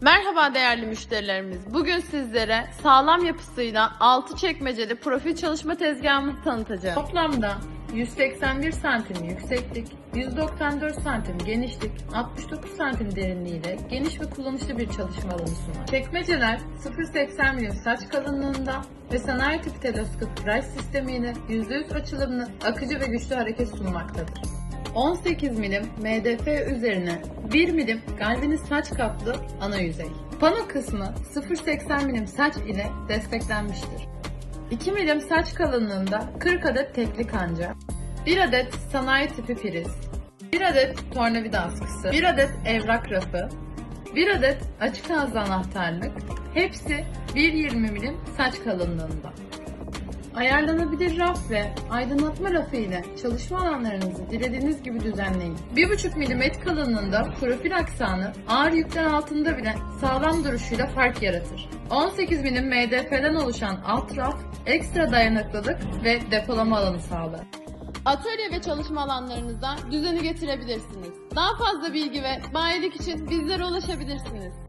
Merhaba değerli müşterilerimiz. Bugün sizlere sağlam yapısıyla 6 çekmeceli profil çalışma tezgahımızı tanıtacağım. Toplamda 181 santim yükseklik, 194 santim genişlik, 69 santim derinliğiyle geniş ve kullanışlı bir çalışma alanı sunar. Çekmeceler 0.80 milim saç kalınlığında ve sanayi tipi teleskop ray sistemiyle %100 açılımlı, akıcı ve güçlü hareket sunmaktadır. 18 milim MDF üzerine 1 milim galvaniz saç kaplı ana yüzey. Pano kısmı 0.80 milim saç ile desteklenmiştir. 2 milim saç kalınlığında 40 adet tekli kanca, 1 adet sanayi tipi priz, 1 adet tornavida askısı, 1 adet evrak rafı, 1 adet açık ağızlı anahtarlık, hepsi 1.20 milim saç kalınlığında. Ayarlanabilir raf ve aydınlatma rafı ile çalışma alanlarınızı dilediğiniz gibi düzenleyin. 1,5 mm kalınlığında profil aksanı ağır yükler altında bile sağlam duruşuyla fark yaratır. 18 mm MDF'den oluşan alt raf ekstra dayanıklılık ve depolama alanı sağlar. Atölye ve çalışma alanlarınıza düzeni getirebilirsiniz. Daha fazla bilgi ve bayilik için bizlere ulaşabilirsiniz.